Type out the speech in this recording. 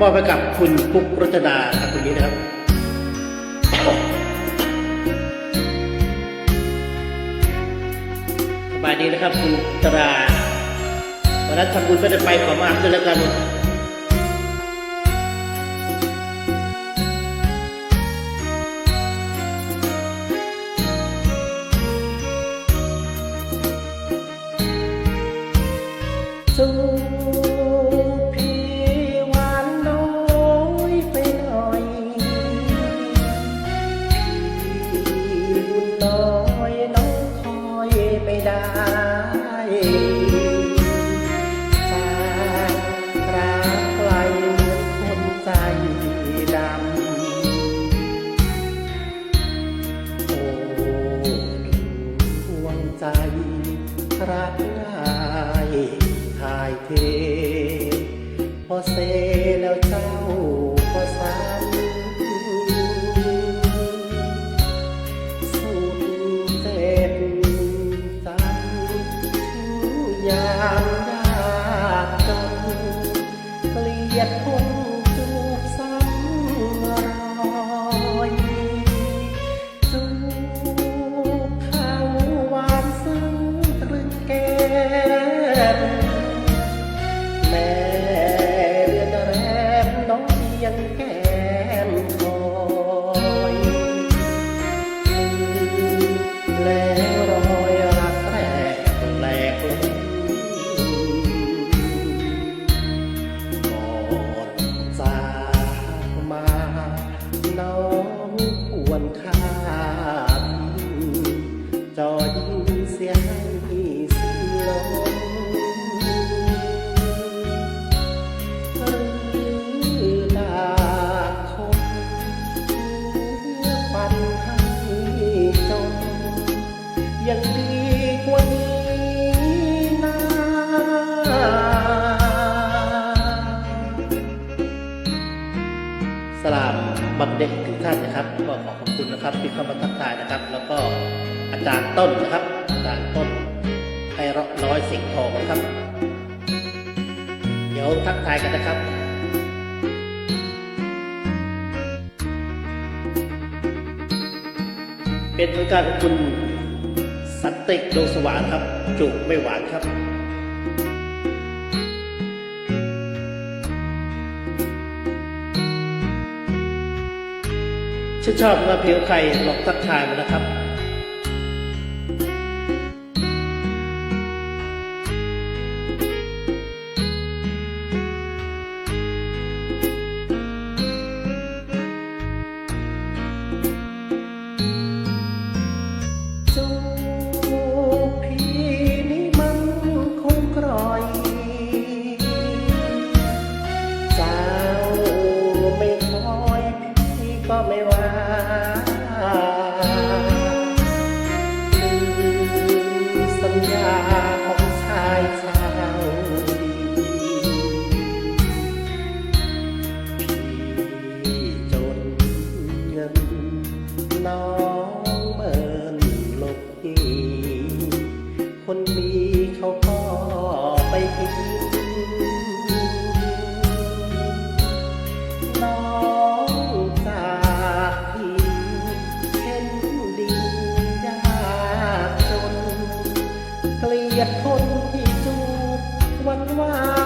มอบไปกับคุณปุ๊กรจนาครับคนนี้นะครับสบายดีนะครับคุณตราวันนั้นทำบุญก็จะไปขอมาด้วยแล้วกันสู้ รักไกลเหมือนคนใจดำโอ้ดวงใจรักง่ายทายเทพอเซ แก้มคอยแล้วรอยรักแรกแหลกก่อนจากมาน้อง บักเด็กถึงท่านนะครับ ก็ขอขอบคุณนะครับที่เข้ามาทักทายนะครับ แล้วก็อาจารย์ต้นนะครับ อาจารย์ต้นไพเราะน้อยสิงห์ทองนะครับ เดี๋ยวทักทายกันนะครับเป็นผลการของคุณสันติดวงสว่างครับจูบไม่หวานครับ ชื่นชอบมาเพลงใครลองทักทายมานะครับ ก็ไม่ว่าลืมสัญญาของชายชาวดีพี่จนเงินน้องเมินหลบหนีคนมีา